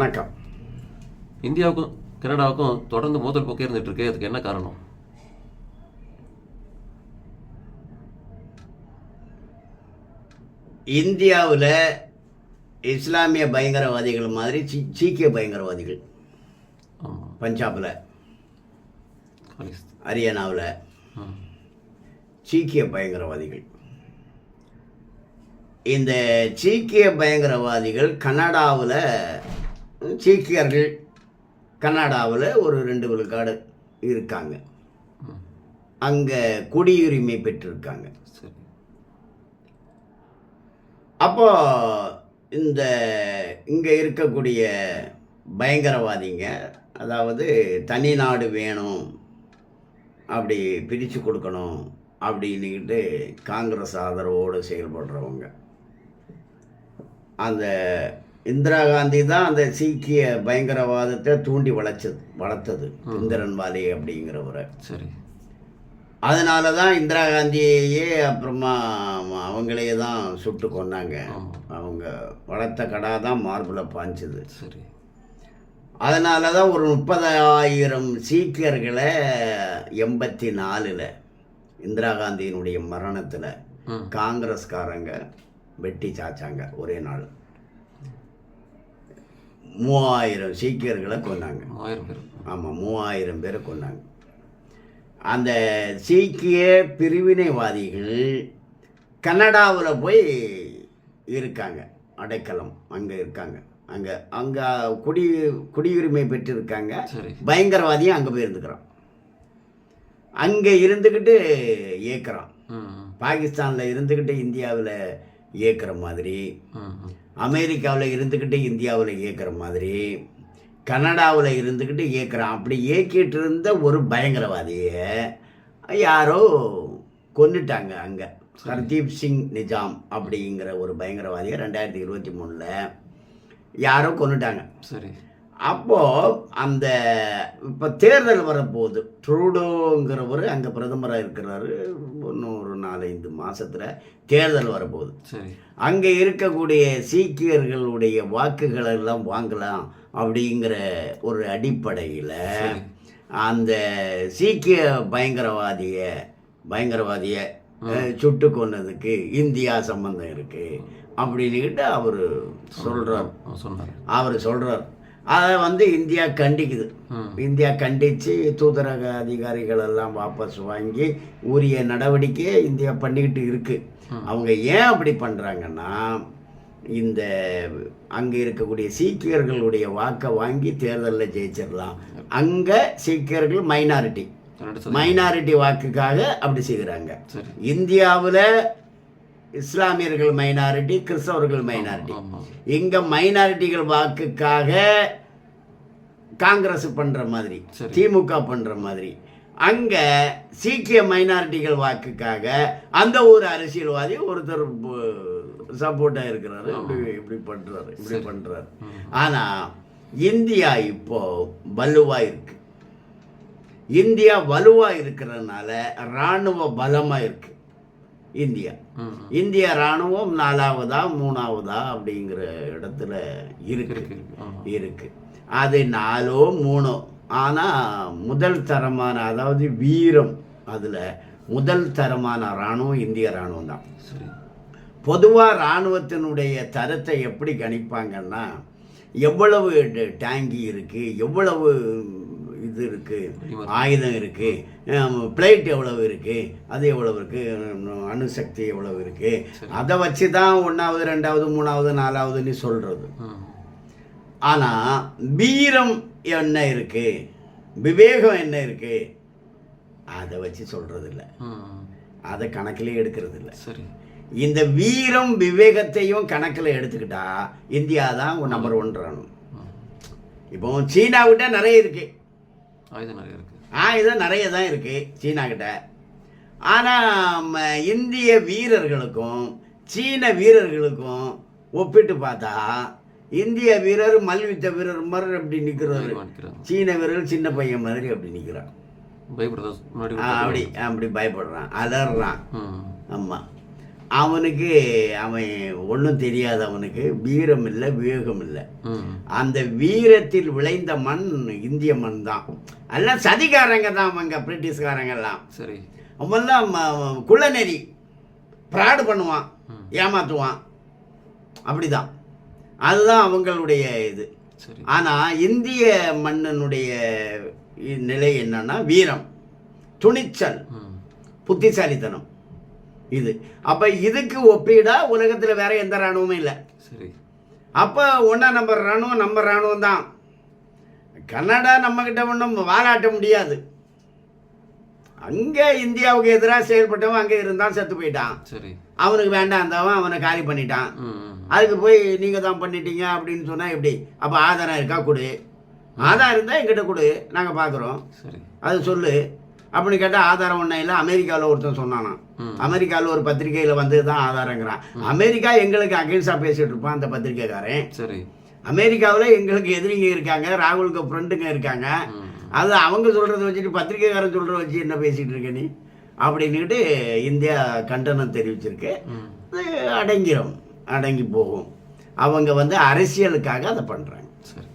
வணக்கம். இந்தியாவுக்கும் கனடாவுக்கும் தொடர்ந்து மோதல் போக்கே இருந்துட்டு இருக்கு அதுக்கு என்ன காரணம்? இந்தியாவில் இஸ்லாமிய பயங்கரவாதிகள் மாதிரி சீ சீக்கிய பயங்கரவாதிகள். பஞ்சாபில் ஹரியானாவில் சீக்கிய பயங்கரவாதிகள். இந்த சீக்கிய பயங்கரவாதிகள் கனடாவில் சீக்கியர்கள் கனடாவில் ஒரு ரெண்டு விழுக்காடு இருக்காங்க. அங்கே குடியுரிமை பெற்றிருக்காங்க. அப்போ இந்த இங்கே இருக்கக்கூடிய பயங்கரவாதிங்க அதாவது தனி நாடு வேணும் அப்படி பிரித்து கொடுக்கணும் அப்படின்னுக்கிட்டு காங்கிரஸ் ஆதரவோடு செயல்படுறவங்க. அந்த இந்திரா காந்தி தான் அந்த சீக்கிய பயங்கரவாதத்தை தூண்டி வளர்ச்சது வளர்த்தது. இந்திரன் வாலி அப்படிங்கிறவரை. சரி. அதனால தான் இந்திரா காந்தியையே அப்புறமா அவங்களையே தான் சுட்டு கொன்னாங்க. ஆமாம் அவங்க வளர்த்த கடா தான் மார்பில் பாய்ச்சுது சரி. அதனால தான் ஒரு முப்பதாயிரம் சீக்கியர்களை எண்பத்தி நாலில் இந்திரா காந்தியினுடைய மரணத்தில் காங்கிரஸ்காரங்க வெட்டி சாச்சாங்க ஒரே நாள். மூவாயிரம் சீக்கியர்களை கொன்னாங்க. ஆயிரம் பேர். ஆமாம் மூவாயிரம் பேரை கொன்னாங்க. அந்த சீக்கிய பிரிவினைவாதிகள் கனடாவில் போய் இருக்காங்க. அடைக்கலம் அங்கே இருக்காங்க. அங்கே அங்கே குடி குடியுரிமை பெற்றிருக்காங்க. பயங்கரவாதியும் அங்கே போய் இருந்துக்கிறான் அங்கே இருந்துக்கிட்டு ஏற்கிறான் பாகிஸ்தானில் இருந்துக்கிட்டு இந்தியாவில் ஏற்கிற மாதிரி. அமெரிக்காவில் இருந்துக்கிட்டு இந்தியாவில் இயக்குற மாதிரி. கனடாவில் இருந்துக்கிட்டு இயக்குறான் அப்படி இயக்கிட்டு இருந்த ஒரு பயங்கரவாதியை யாரோ கொன்னுட்டாங்க அங்கே. ஹர்தீப் சிங் நிஜாம் அப்படிங்கிற ஒரு பயங்கரவாதியை ரெண்டாயிரத்தி இருபத்தி மூணில் யாரோ கொண்டுட்டாங்க சரி. அப்போது அந்த இப்போ தேர்தல் வரப்போகுது. ட்ரூடோங்கிறவர் அங்கே பிரதமராக இருக்கிறாரு. இன்னும் ஒரு நாலஞ்சு மாசத்துல தேர்தல் வரப்போகுது. சரி. அங்கே இருக்கக்கூடிய சீக்கியர்களுடைய வாக்குகளை எல்லாம் வாங்கலாம் அப்படிங்கிற ஒரு அடிப்படையில் அந்த சீக்கிய பயங்கரவாதிய பயங்கரவாதிய சுட்டு கொன்னதுக்கு இந்தியா சம்பந்தம் இருக்கு. அப்படின்னுக்கிட்டு அவர் சொன்னார். அவர் சொல்றார். அதை வந்து இந்தியா கண்டிக்குது. இந்தியா கண்டித்து தூதரக அதிகாரிகள் எல்லாம் வாபஸ் வாங்கி உரிய நடவடிக்கையை இந்தியா பண்ணிக்கிட்டு இருக்கு. அவங்க ஏன் அப்படி பண்ணுறாங்கன்னா இந்த அங்கே இருக்கக்கூடிய சீக்கியர்களுடைய வாக்கை வாங்கி தேர்தலில் ஜெயிச்சிடலாம். அங்கே சீக்கியர்கள் மைனாரிட்டி மைனாரிட்டி வாக்குக்காக அப்படி செய்கிறாங்க. இந்தியாவில் இஸ்லாமியர்கள் மைனாரிட்டி கிறிஸ்தவர்கள் மைனாரிட்டி இங்க மைனாரிட்டிகள் வாக்குக்காக காங்கிரஸ் பண்ற மாதிரி. திமுக பண்ற மாதிரி. அங்க சீக்கிய மைனாரிட்டிகள் வாக்குக்காக அந்த ஒரு அரசியல்வாதி ஒருத்தர் சப்போர்ட்டா இருக்கிறாரு. இப்படி இப்படி பண்றாரு இப்படி பண்றாரு. ஆனா இந்தியா இப்போ வலுவா இருக்கு. இந்தியா வலுவா இருக்கிறதுனால ராணுவ பலமா இருக்கு. இந்தியா. இந்திய ராணுவம் நாலாவதா மூணாவதா அப்படிங்கிற இடத்துல இருக்கு. இருக்கு. அது நாலோ மூணோ. ஆனால் முதல் தரமான அதாவது வீரம் அதில் முதல் தரமான ராணுவம் இந்திய ராணுவம் தான். பொதுவாக ராணுவத்தினுடைய தரத்தை எப்படி கணிப்பாங்கன்னா எவ்வளவு டேங்கி இருக்கு எவ்வளவு இது இருக்கு ஆயுதம் இருக்கு பிளேட் எவ்வளவு இருக்கு அது எவ்வளவு இருக்கு உம், அணுசக்தி எவ்வளவு இருக்கு அதை வச்சு தான் ஒன்றாவது ரெண்டாவது மூணாவது நாலாவதுன்னு சொல்றது. ம் ஆனால் வீரம் என்ன இருக்கு விவேகம் என்ன இருக்கு அதை வச்சு சொல்றது இல்ல அதை கணக்கிலே எடுக்கிறது இல்ல சரி. இந்த வீரம் விவேகத்தையும் கணக்கில் எடுத்துக்கிட்டா இந்தியா தான் நம்பர் ஒன் ராணுவம் ம் இப்போ சீனா நிறைய இருக்கு. ஆயுதம் நிறைய இருக்கு. ஆயுதம் நிறைய தான் இருக்கு சீனா கிட்ட. ஆனால் இந்திய வீரர்களுக்கும் சீன வீரர்களுக்கும் ஒப்பிட்டு பார்த்தா இந்திய வீரர் மல்யுத்த வீரர் மாதிரி அப்படி நிற்கிறாரு நிற்கிறாங்க சீன வீரர் சின்ன பையன் மாதிரி அப்படி நிற்கிறான் பயப்படுறதா முன்னாடி அப்படி அப்படி பயப்படுறான் அலறான். ஆமாம் அவனுக்கு அவன் ஒன்றும் தெரியாது அவனுக்கு. வீரம் இல்லை விவேகம் இல்லை அந்த வீரத்தில் விளைந்த மண் இந்திய மண் தான். எல்லாம் சதிகாரங்க தான் அவங்க பிரிட்டிஷ்காரங்கெல்லாம். சரி. அவன்லாம் ம- குள்ளநெறி. ப்ராடு பண்ணுவான் ம். ஏமாத்துவான். அப்படிதான். அதுதான் அவங்களுடைய இது. சரி. ஆனால் இந்திய மன்னனுடைய இ- நிலை என்னன்னா வீரம். துணிச்சல். புத்திசாலித்தனம். இது. அப்போ இதுக்கு ஒப்பீடா உலகத்தில் வேற எந்த இராணுவமும் இல்லை. சரி. அப்போ ஒன்றா நம்பர் இராணுவம் நம்ம இராணுவம் தான். கன்னடா நம்மக்கிட்ட ஒன்றும் வாலாட்ட முடியாது. அங்கே இந்தியாவுக்கு எதிராக செயல்பட்டவன் அங்கே இருந்தான் செத்து போயிட்டான். சரி. அவனுக்கு வேண்டாம் இருந்தவன் அவனை காலி பண்ணிட்டான். அதுக்கு போய் நீங்கள் தான் பண்ணிட்டீங்க அப்படின்னு சொன்னால் எப்படி? அப்போ ஆதாரம் இருக்கா? கொடு. ஆதாரம் இருந்தால் எங்கிட்ட கொடு. நாங்கள் பார்க்குறோம் சரி. அது சொல்லு. அப்படின்னு கேட்டால் ஆதாரம் ஒன்றும் இல்லை. அமெரிக்காவில் ஒருத்தன் சொன்னானாம். ம். அமெரிக்காவில் ஒரு பத்திரிக்கையில் வந்து தான் ஆதாரங்கிறான் அமெரிக்கா எங்களுக்கு அகேன்ஸ்டாக பேசிட்டு இருப்பான் அந்த பத்திரிக்கைக்காரன் சரி. அமெரிக்காவில் எங்களுக்கு எதிரிங்க இருக்காங்க ராகுலுக்கு ஃப்ரெண்டுங்க இருக்காங்க. அது அவங்க சொல்கிறத வச்சுட்டு பத்திரிக்கைக்காரன் சொல்கிறத வச்சு என்ன பேசிகிட்டு இருக்க நீ? அப்படின்னுக்கிட்டு இந்தியா கண்டனம் தெரிவிச்சிருக்கு. ம். அது அடங்கிரும் அடங்கி போகும். அவங்க வந்து அரசியலுக்காக அதை பண்ணுறாங்க சரி.